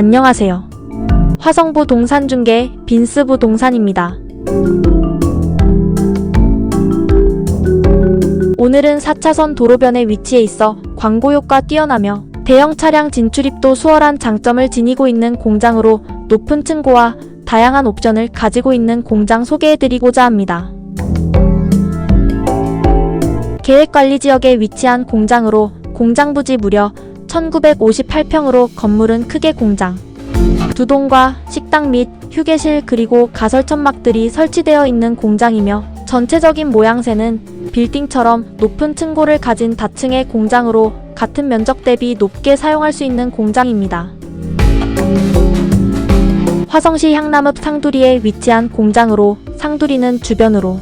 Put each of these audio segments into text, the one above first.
안녕하세요. 화성부 동산중개 빈스부 동산입니다. 오늘은 4차선 도로변에 위치해 있어 광고 효과 뛰어나며 대형 차량 진출입도 수월한 장점을 지니고 있는 공장으로 높은 층고와 다양한 옵션을 가지고 있는 공장 소개해드리고자 합니다. 계획관리지역에 위치한 공장으로 공장 부지 무려 1958평으로 건물은 크게 공장, 두동과 식당 및 휴게실 그리고 가설 천막들이 설치되어 있는 공장이며 전체적인 모양새는 빌딩처럼 높은 층고를 가진 다층의 공장으로 같은 면적 대비 높게 사용할 수 있는 공장입니다. 화성시 향남읍 상두리에 위치한 공장으로 상두리는 주변으로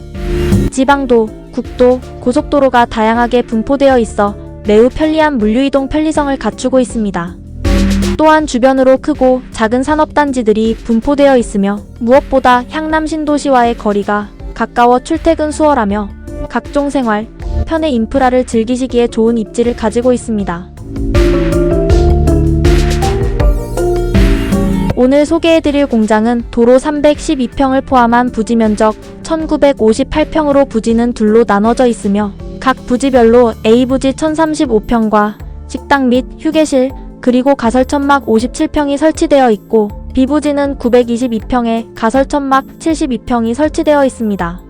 지방도, 국도, 고속도로가 다양하게 분포되어 있어 매우 편리한 물류이동 편리성을 갖추고 있습니다. 또한 주변으로 크고 작은 산업단지들이 분포되어 있으며 무엇보다 향남 신도시와의 거리가 가까워 출퇴근 수월하며 각종 생활, 편의 인프라를 즐기시기에 좋은 입지를 가지고 있습니다. 오늘 소개해드릴 공장은 도로 312평을 포함한 부지 면적 1958평으로 부지는 둘로 나눠져 있으며 각 부지별로 A부지 1035평과 식당 및 휴게실 그리고 가설천막 57평이 설치되어 있고 B부지는 922평에 가설천막 72평이 설치되어 있습니다.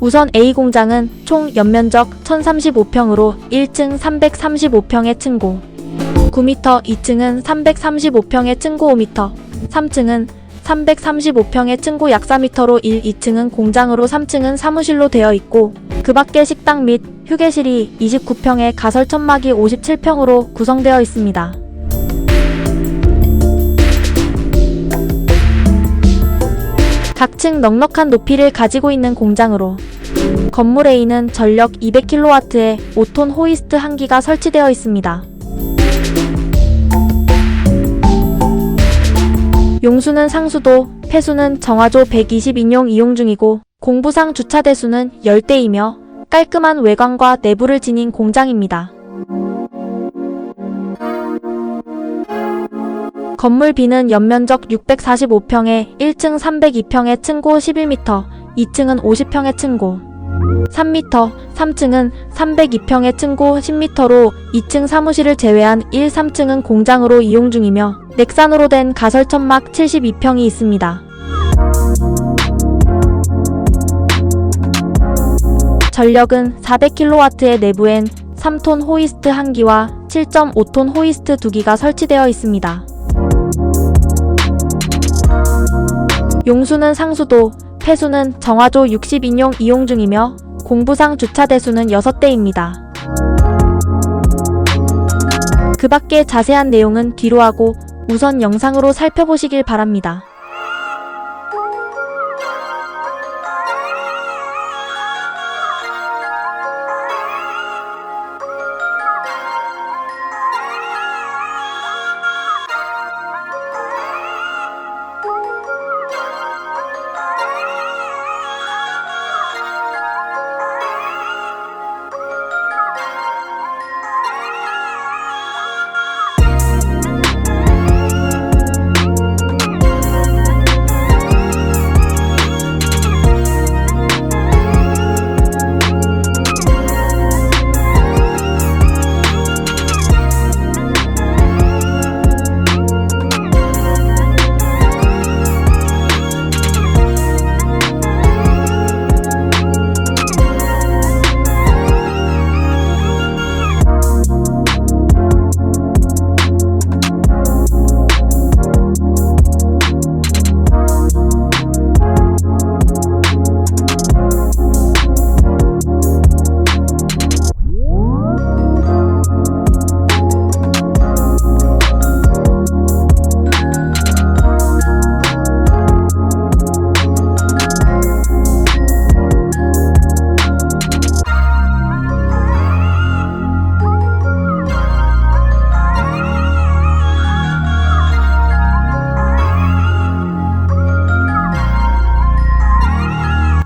우선 A 공장은 총 연면적 1035평으로 1층 335평의 층고, 9m, 2층은 335평의 층고 5m, 3층은 335평의 층고 약 4m로 1, 2층은 공장으로 3층은 사무실로 되어 있고 그 밖에 식당 및 휴게실이 29평에 가설 천막이 57평으로 구성되어 있습니다. 각층 넉넉한 높이를 가지고 있는 공장으로 건물 A는 전력 200kW의 5톤 호이스트 한 기가 설치되어 있습니다. 용수는 상수도, 폐수는 정화조 120인용 이용 중이고 공부상 주차 대수는 10대이며 깔끔한 외관과 내부를 지닌 공장입니다. 건물 B는 연면적 645평에 1층 302평의 층고 11m, 2층은 50평의 층고, 3m, 3층은 302평의 층고 10m로 2층 사무실을 제외한 1, 3층은 공장으로 이용 중이며 넥산으로 된 가설 천막 72평이 있습니다. 전력은 400kW의 내부엔 3톤 호이스트 1기와 7.5톤 호이스트 2기가 설치되어 있습니다. 용수는 상수도, 폐수는 정화조 60인용 이용 중이며 공부상 주차 대수는 6대입니다. 그 밖에 자세한 내용은 뒤로 하고 우선 영상으로 살펴보시길 바랍니다.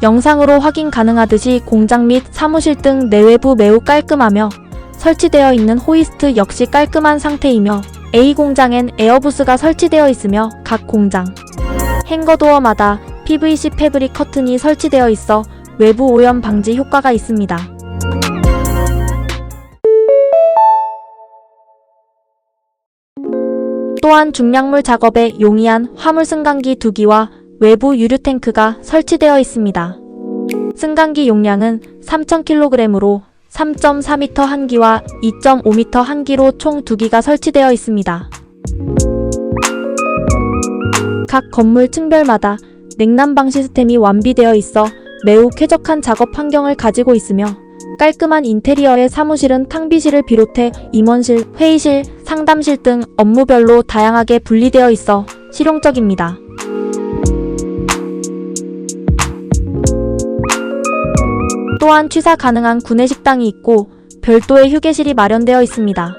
영상으로 확인 가능하듯이 공장 및 사무실 등 내외부 매우 깔끔하며 설치되어 있는 호이스트 역시 깔끔한 상태이며 A 공장엔 에어부스가 설치되어 있으며 각 공장 행거도어마다 PVC 패브릭 커튼이 설치되어 있어 외부 오염 방지 효과가 있습니다. 또한 중량물 작업에 용이한 화물 승강기 두 기와 외부 유류 탱크가 설치되어 있습니다. 승강기 용량은 3,000kg으로 3.4m 한 기와 2.5m 한 기로 총두 기가 설치되어 있습니다. 각 건물 층별마다 냉난방 시스템이 완비되어 있어 매우 쾌적한 작업 환경을 가지고 있으며 깔끔한 인테리어의 사무실은 탕비실을 비롯해 임원실, 회의실, 상담실 등 업무별로 다양하게 분리되어 있어 실용적입니다. 또한 취사 가능한 구내식당이 있고 별도의 휴게실이 마련되어 있습니다.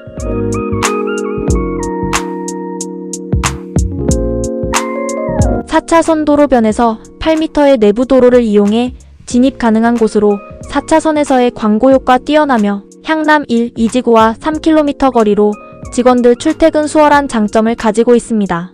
사차선 도로변에서 8m의 내부 도로를 이용해 진입 가능한 곳으로 4차선에서의 광고 효과 뛰어나며 향남 1, 2지구와 3km 거리로 직원들 출퇴근 수월한 장점을 가지고 있습니다.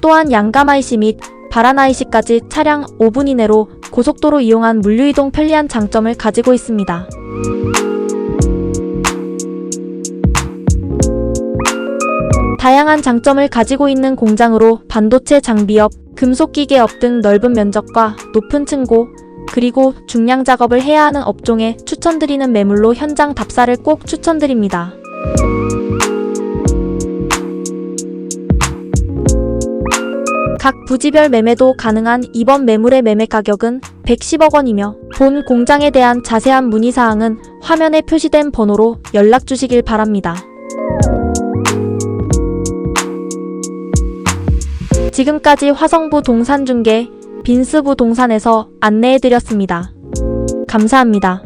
또한 양가마이시 및 바라나이시까지 차량 5분 이내로 고속도로 이용한 물류이동 편리한 장점을 가지고 있습니다. 다양한 장점을 가지고 있는 공장으로 반도체 장비업, 금속기계업 등 넓은 면적과 높은 층고, 그리고 중량 작업을 해야 하는 업종에 추천드리는 매물로 현장 답사를 꼭 추천드립니다. 각 부지별 매매도 가능한 이번 매물의 매매 가격은 110억 원이며 본 공장에 대한 자세한 문의사항은 화면에 표시된 번호로 연락 주시길 바랍니다. 지금까지 화성부 동산중개 빈스부 동산에서 안내해드렸습니다. 감사합니다.